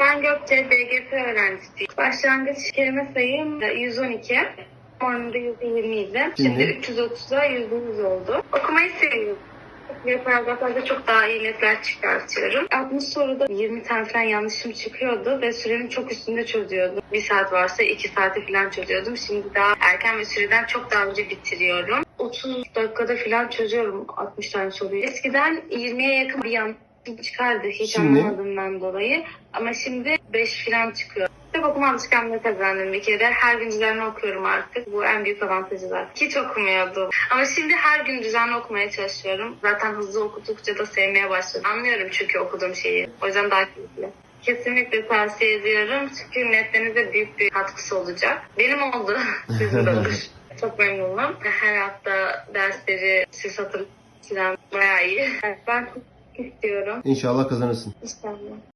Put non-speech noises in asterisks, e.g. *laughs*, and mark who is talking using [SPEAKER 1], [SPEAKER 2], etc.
[SPEAKER 1] Ben Gökçe BGP öğrencisiyim. Başlangıç kelime sayım 112. Oranda 120 idi. Şimdi
[SPEAKER 2] Şimdi?
[SPEAKER 1] 330'a 100 oldu. Okumayı seviyorum. Ve paragraflarda çok daha iyi netler çıkartıyorum. 60 soruda 20 tane falan yanlışım çıkıyordu ve sürenin çok üstünde çözüyordum. Bir saat varsa 2 saate falan çözüyordum. Şimdi daha erken ve süreden çok daha önce bitiriyorum. 30 dakikada falan çözüyorum 60 tane soruyu. Eskiden 20'ye yakın bir yanlışım çıkardı hiç
[SPEAKER 2] Şimdi?
[SPEAKER 1] anlamadığımdan dolayı. Ama şimdi 5 falan çıkıyor. Kitap okuma alışkanlığı kazandım bir kere. Her gün düzenli okuyorum artık. Bu en büyük avantajı var. Hiç okumuyordum. Ama şimdi her gün düzenli okumaya çalışıyorum. Zaten hızlı okudukça da sevmeye başladım. Anlıyorum çünkü okuduğum şeyi. O yüzden daha keyifli. Kesinlikle tavsiye ediyorum. Çünkü netlerinize büyük bir katkısı olacak. Benim oldu. *laughs* Sizin de olur. *laughs* Çok memnunum. Her hafta dersleri siz hatırlayan bayağı iyi. Ben istiyorum.
[SPEAKER 2] İnşallah kazanırsın.
[SPEAKER 1] İnşallah.